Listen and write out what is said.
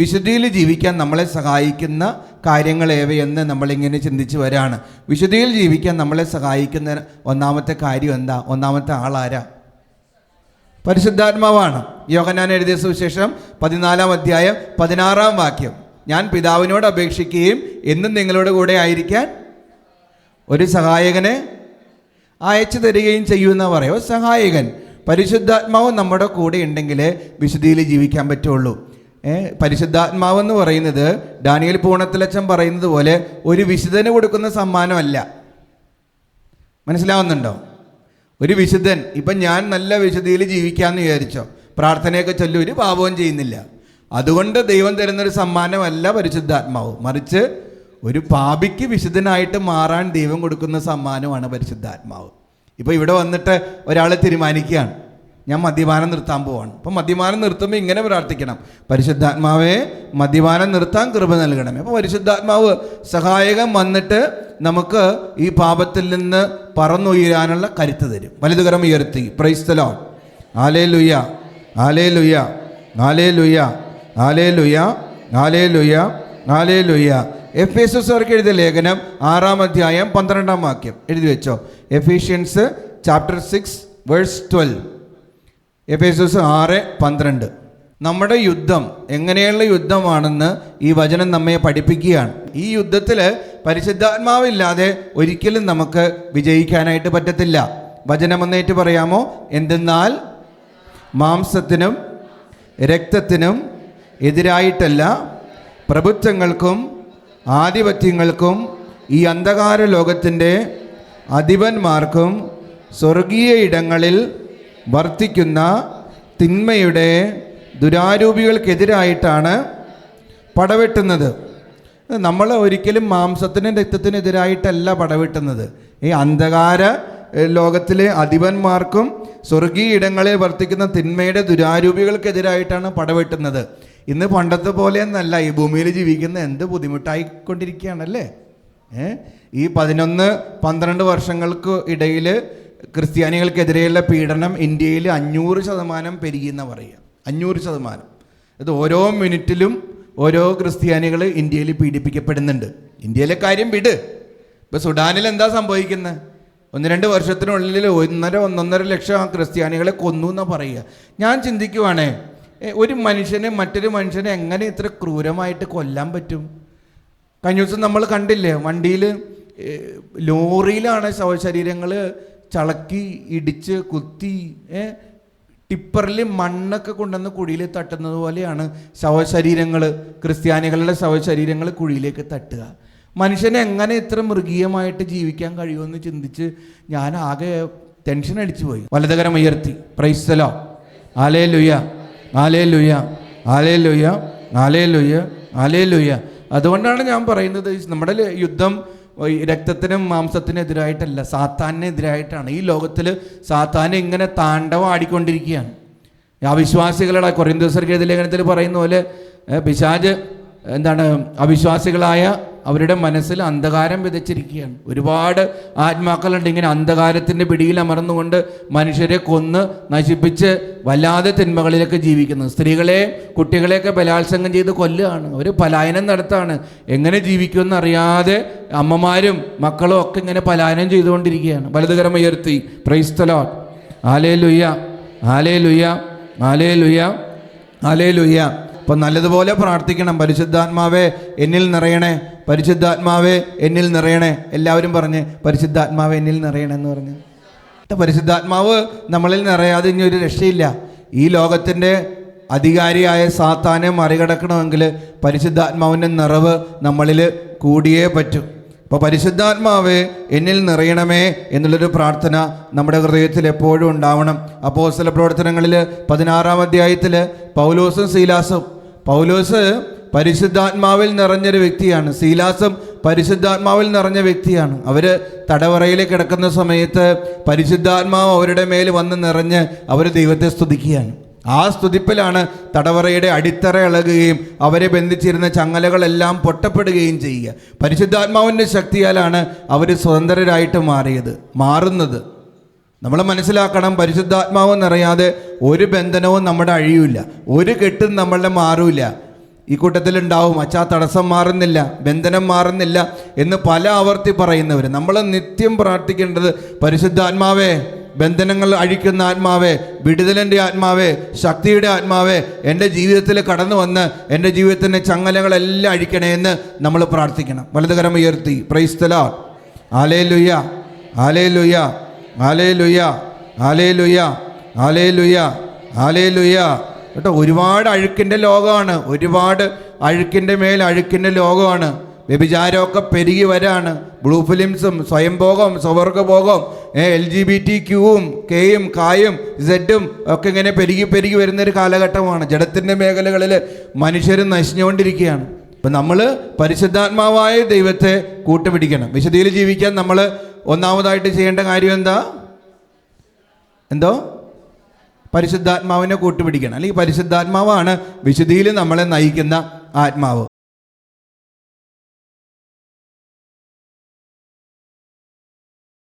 വിശുദ്ധിയിൽ ജീവിക്കാൻ നമ്മളെ സഹായിക്കുന്ന കാര്യങ്ങൾ ഏവയെന്ന് നമ്മളിങ്ങനെ ചിന്തിച്ച് വരാണ്. വിശുദ്ധിയിൽ ജീവിക്കാൻ നമ്മളെ സഹായിക്കുന്ന ഒന്നാമത്തെ കാര്യം എന്താ? ഒന്നാമത്തെ ആളാരാ? പരിശുദ്ധാത്മാവാണ്. യോഗനാൻ എഴുതിയ സുവിശേഷം പതിനാലാം അധ്യായം പതിനാറാം വാക്യം. ഞാൻ പിതാവിനോട് അപേക്ഷിക്കുകയും എന്നും നിങ്ങളുടെ കൂടെ ആയിരിക്കാൻ ഒരു സഹായകനെ അയച്ചു തരികയും ചെയ്യുമെന്ന് പറയോ സഹായകൻ. പരിശുദ്ധാത്മാവ് നമ്മുടെ കൂടെ ഉണ്ടെങ്കിൽ വിശുദ്ധിയിൽ ജീവിക്കാൻ പറ്റുള്ളൂ. ഏ പരിശുദ്ധാത്മാവ് എന്ന് പറയുന്നത് ഡാനിയൽ പൂണത്തിലച്ചൻ പറയുന്നത് പോലെ ഒരു വിശുദ്ധന് കൊടുക്കുന്ന സമ്മാനമല്ല. മനസ്സിലാവുന്നുണ്ടോ? ഒരു വിശുദ്ധൻ ഇപ്പം ഞാൻ നല്ല വിശുദ്ധിയിൽ ജീവിക്കാമെന്ന് വിചാരിച്ചോ? പ്രാർത്ഥനയൊക്കെ ചൊല്ലി ഒരു പാപവും ചെയ്യുന്നില്ല. അതുകൊണ്ട് ദൈവം തരുന്നൊരു സമ്മാനമല്ല പരിശുദ്ധാത്മാവ്. മറിച്ച് ഒരു പാപിക്ക് വിശുദ്ധനായിട്ട് മാറാൻ ദൈവം കൊടുക്കുന്ന സമ്മാനമാണ് പരിശുദ്ധാത്മാവ്. ഇപ്പോൾ ഇവിടെ വന്നിട്ട് ഒരാൾ തീരുമാനിക്കുകയാണ്. ഞാൻ മദ്യപാനം നിർത്താൻ പോവാണ്. അപ്പം മദ്യപാനം നിർത്തുമ്പോൾ ഇങ്ങനെ പ്രാർത്ഥിക്കണം. പരിശുദ്ധാത്മാവേ മദ്യപാനം നിർത്താൻ കൃപ നൽകണമേ. അപ്പോൾ പരിശുദ്ധാത്മാവ് സഹായകം വന്നിട്ട് നമുക്ക് ഈ പാപത്തിൽ നിന്ന് പറന്നുയരാനുള്ള കരുത്ത് തരും. വലുതുകരം ഉയർത്തി. പ്രൈസ്തലോ ആലേ ലുയ്യ ആലേ ലുയ്യ ആലേ ലുയ്യ ആലേ ലുയ്യ ആലേ ലുയ്യ ആലേ ലുയ്യ എഫ് എസ് എസ്വർക്ക് എഴുതിയ ലേഖനം ആറാം അധ്യായം പന്ത്രണ്ടാം വാക്യം. എഴുതി വെച്ചോ. Ephesians chapter six verse twelve Ephesus ആറ് പന്ത്രണ്ട്. നമ്മുടെ യുദ്ധം എങ്ങനെയുള്ള യുദ്ധമാണെന്ന് ഈ വചനം നമ്മെ പഠിപ്പിക്കുകയാണ്. ഈ യുദ്ധത്തിൽ പരിശുദ്ധാത്മാവില്ലാതെ ഒരിക്കലും നമുക്ക് വിജയിക്കാനായിട്ട് പറ്റത്തില്ല. വചനം ഒന്നേറ്റ് പറയാമോ? എന്തെന്നാൽ മാംസത്തിനും രക്തത്തിനും എതിരായിട്ടല്ല പ്രഭുത്വങ്ങൾക്കും ആധിപത്യങ്ങൾക്കും ഈ അന്ധകാര ലോകത്തിന്റെ അധിപന്മാർക്കും സ്വർഗീയ ഇടങ്ങളിൽ വർത്തിക്കുന്ന തിന്മയുടെ ദുരാരൂപികൾക്കെതിരായിട്ടാണ് പടവെട്ടുന്നത്. നമ്മൾ ഒരിക്കലും മാംസത്തിനും രക്തത്തിനെതിരായിട്ടല്ല പടവെട്ടുന്നത്. ഈ അന്ധകാര ലോകത്തിലെ അധിപന്മാർക്കും സ്വർഗീയ ഇടങ്ങളിൽ വർത്തിക്കുന്ന തിന്മയുടെ ദുരാരൂപികൾക്കെതിരായിട്ടാണ് പടവെട്ടുന്നത്. ഇന്ന് പണ്ടത്തെ പോലെയൊന്നല്ല ഈ ഭൂമിയിൽ ജീവിക്കുന്ന എന്ത് ബുദ്ധിമുട്ടായിക്കൊണ്ടിരിക്കുകയാണല്ലേ? ഈ പതിനൊന്ന് പന്ത്രണ്ട് വർഷങ്ങൾക്ക് ഇടയിൽ ക്രിസ്ത്യാനികൾക്കെതിരെയുള്ള പീഡനം ഇന്ത്യയിൽ അഞ്ഞൂറ് ശതമാനം പെരുകിയെന്ന് പറയുക. അഞ്ഞൂറ് ശതമാനം. ഇത് ഓരോ മിനിറ്റിലും ഓരോ ക്രിസ്ത്യാനികൾ ഇന്ത്യയിൽ പീഡിപ്പിക്കപ്പെടുന്നുണ്ട്. ഇന്ത്യയിലെ കാര്യം വിട്. ഇപ്പോൾ സുഡാനിൽ എന്താ സംഭവിക്കുന്നത് ഒന്ന് രണ്ട് വർഷത്തിനുള്ളിൽ ഒന്നര ഒന്നൊന്നര ലക്ഷം ക്രിസ്ത്യാനികളെ കൊന്നു എന്ന് പറയുക. ഞാൻ ചിന്തിക്കുവാണേ ഒരു മനുഷ്യനെ മറ്റൊരു മനുഷ്യനെ എങ്ങനെ ഇത്ര ക്രൂരമായിട്ട് കൊല്ലാൻ പറ്റും? കഴിഞ്ഞ ദിവസം നമ്മൾ കണ്ടില്ലേ വണ്ടിയിൽ ലോറിയിലാണ് ശവശരീരങ്ങൾ ചളക്കി ഇടിച്ച് കുത്തി ടിപ്പറിൽ മണ്ണൊക്കെ കൊണ്ടുവന്ന് കുഴിയിൽ തട്ടുന്നത് പോലെയാണ് ശവശരീരങ്ങൾ ക്രിസ്ത്യാനികളുടെ ശവശരീരങ്ങൾ കുഴിയിലേക്ക് തട്ടുക. മനുഷ്യനെ എങ്ങനെ ഇത്ര മൃഗീയമായിട്ട് ജീവിക്കാൻ കഴിയുമെന്ന് ചിന്തിച്ച് ഞാൻ ആകെ ടെൻഷൻ അടിച്ചു പോയി. വലതുകരം ഉയർത്തി. പ്രൈസ്തലോ ആലേ ലുയ ആലേ ലുയ ആലേ ലുയ ആലേ ലുയ ആലേ ലുയ അതുകൊണ്ടാണ് ഞാൻ പറയുന്നത് നമ്മുടെ യുദ്ധം രക്തത്തിനും മാംസത്തിനെതിരായിട്ടല്ല സാത്താനെതിരായിട്ടാണ് ഈ ലോകത്തിൽ സാത്താൻ ഇങ്ങനെ താണ്ഡവം ആടിക്കൊണ്ടിരിക്കുകയാണ്. അവിശ്വാസികളുടെ കുറേ ദിവസം ലേഖനത്തിൽ പറയുന്ന പോലെ പിശാജ് എന്താണ് അവിശ്വാസികളായ അവരുടെ മനസ്സിൽ അന്ധകാരം വിതച്ചിരിക്കുകയാണ്. ഒരുപാട് ആത്മാക്കളുണ്ട് ഇങ്ങനെ അന്ധകാരത്തിന്റെ പിടിയിൽ അമർന്നുകൊണ്ട് മനുഷ്യരെ കൊന്ന് നശിപ്പിച്ച് വല്ലാതെ തിന്മകളിലൊക്കെ ജീവിക്കുന്നത് സ്ത്രീകളെ കുട്ടികളെയൊക്കെ ബലാത്സംഗം ചെയ്ത് കൊല്ലുകയാണ്. അവർ പലായനം നടത്താണ്. എങ്ങനെ ജീവിക്കുമെന്ന് അറിയാതെ അമ്മമാരും മക്കളും ഒക്കെ ഇങ്ങനെ പലായനം ചെയ്തുകൊണ്ടിരിക്കുകയാണ്. വലതുകരം ഉയർത്തി. പ്രൈസ്തലോ ആലേ ലുയ്യ ആലേ ലുയ്യ ആലേ ലുയ്യ ആലേ ലുയ്യ അപ്പം നല്ലതുപോലെ പ്രാർത്ഥിക്കണം. പരിശുദ്ധാത്മാവേ എന്നിൽ നിറയണേ. പരിശുദ്ധാത്മാവേ എന്നിൽ നിറയണേ. എല്ലാവരും പറഞ്ഞ് പരിശുദ്ധാത്മാവേ എന്നിൽ നിറയണേ എന്ന് പറഞ്ഞ്. പരിശുദ്ധാത്മാവ് നമ്മളിൽ നിറയാതെ ഇനി ഒരു രക്ഷയില്ല. ഈ ലോകത്തിന്റെ അധികാരിയായ സാത്താനെ മറികടക്കണമെങ്കിൽ പരിശുദ്ധാത്മാവിന്റെ നിറവ് നമ്മളിൽ കൂടിയേ പറ്റൂ. അപ്പോൾ പരിശുദ്ധാത്മാവേ എന്നിൽ നിറയണമേ എന്നുള്ളൊരു പ്രാർത്ഥന നമ്മുടെ ഹൃദയത്തിൽ എപ്പോഴും ഉണ്ടാവണം. അപ്പോസ്തല പ്രവർത്തനങ്ങളിൽ പതിനാറാം അധ്യായത്തിൽ പൗലോസും സീലാസും. പൗലോസ് പരിശുദ്ധാത്മാവിൽ നിറഞ്ഞൊരു വ്യക്തിയാണ്. സീലാസും പരിശുദ്ധാത്മാവിൽ നിറഞ്ഞ വ്യക്തിയാണ്. അവർ തടവറയിൽ കിടക്കുന്ന സമയത്ത് പരിശുദ്ധാത്മാവ് അവരുടെ മേൽ വന്ന് നിറഞ്ഞ് അവർ ദൈവത്തെ സ്തുതിക്കുകയാണ്. ആ സ്തുതിപ്പിലാണ് തടവറയുടെ അടിത്തറ ഇളകുകയും അവരെ ബന്ധിച്ചിരുന്ന ചങ്ങലകളെല്ലാം പൊട്ടപ്പെടുകയും ചെയ്യുക. പരിശുദ്ധാത്മാവിന്റെ ശക്തിയാലാണ് അവർ സ്വതന്ത്രരായിട്ട് മാറിയത് മാറുന്നത്. നമ്മൾ മനസ്സിലാക്കണം പരിശുദ്ധാത്മാവ് നിറയാതെ ഒരു ബന്ധനവും നമ്മുടെ അഴിയില്ല ഒരു കെട്ടും നമ്മളുടെ മാറൂല ഈ കൂട്ടത്തിലുണ്ടാവും അച്ഛാ തടസ്സം മാറുന്നില്ല ബന്ധനം മാറുന്നില്ല എന്ന് പല ആവർത്തി പറയുന്നവർ നമ്മൾ നിത്യം പ്രാർത്ഥിക്കേണ്ടത് പരിശുദ്ധാത്മാവേ ബന്ധനങ്ങൾ അഴിക്കുന്ന ആത്മാവേ വിടുതലന്റെ ആത്മാവേ ശക്തിയുടെ ആത്മാവേ എന്റെ ജീവിതത്തിൽ കടന്നു വന്ന് എന്റെ ജീവിതത്തിന്റെ ചങ്ങലകളെല്ലാം അഴിക്കണേ എന്ന് നമ്മൾ പ്രാർത്ഥിക്കണം. വലതുകരം ഉയർത്തി. പ്രൈസ്തല ആലേ ലുയ്യ ആലേ ലുയ്യ ആലേ ലുയ്യ ആലേ ലുയ്യ ആലേ ലുയ്യ ആലേ ലുയ്യ കേട്ടോ ഒരുപാട് അഴുക്കിന്റെ ലോകമാണ്. ഒരുപാട് അഴുക്കിന്റെ മേൽ അഴുക്കിന്റെ ലോകമാണ്. വ്യഭിചാരമൊക്കെ പെരുകി വരാണ്. ബ്ലൂ ഫിലിംസും സ്വയംഭോഗം സ്വവർഗഭോഗം എൽ ജി ബി ടി ക്യൂവും കെയും കായും സെഡും ഒക്കെ ഇങ്ങനെ പെരുകി പെരുകി വരുന്നൊരു കാലഘട്ടമാണ്. ജഡത്തിന്റെ മേഖലകളിൽ മനുഷ്യർ നശിഞ്ഞുകൊണ്ടിരിക്കുകയാണ്. അപ്പം നമ്മൾ പരിശുദ്ധാത്മാവായ ദൈവത്തെ കൂട്ടുപിടിക്കണം. വിശുദ്ധിയിൽ ജീവിക്കാൻ നമ്മൾ ഒന്നാമതായിട്ട് ചെയ്യേണ്ട കാര്യം എന്താ? എന്തോ? പരിശുദ്ധാത്മാവിനെ കൂട്ടുപിടിക്കണം. അല്ലെങ്കിൽ പരിശുദ്ധാത്മാവാണ് വിശുദ്ധിയിൽ നമ്മളെ നയിക്കുന്ന ആത്മാവ്.